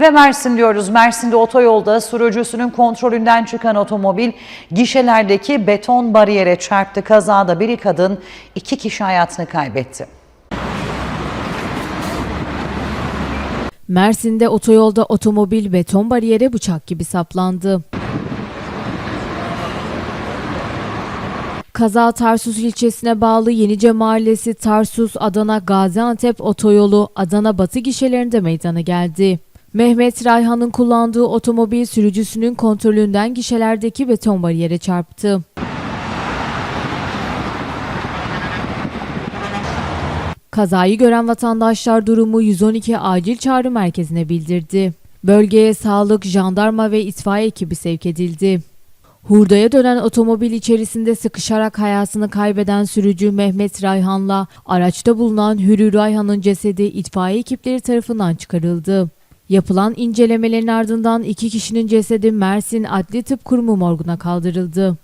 Ve Mersin diyoruz. Mersin'de otoyolda sürücüsünün kontrolünden çıkan otomobil gişelerdeki beton bariyere çarptı. Kazada biri kadın, iki kişi hayatını kaybetti. Mersin'de otoyolda otomobil beton bariyere bıçak gibi saplandı. Kaza Tarsus ilçesine bağlı Yenice Mahallesi Tarsus Adana Gaziantep otoyolu Adana Batı gişelerinde meydana geldi. Mehmet Rayhan'ın kullandığı otomobil sürücüsünün kontrolünden gişelerdeki beton bariyere çarptı. Kazayı gören vatandaşlar durumu 112 acil çağrı merkezine bildirdi. Bölgeye sağlık, jandarma ve itfaiye ekibi sevk edildi. Hurdaya dönen otomobil içerisinde sıkışarak hayatını kaybeden sürücü Mehmet Rayhan'la araçta bulunan Hürü Rayhan'ın cesedi itfaiye ekipleri tarafından çıkarıldı. Yapılan incelemelerin ardından iki kişinin cesedi Mersin Adli Tıp Kurumu morguna kaldırıldı.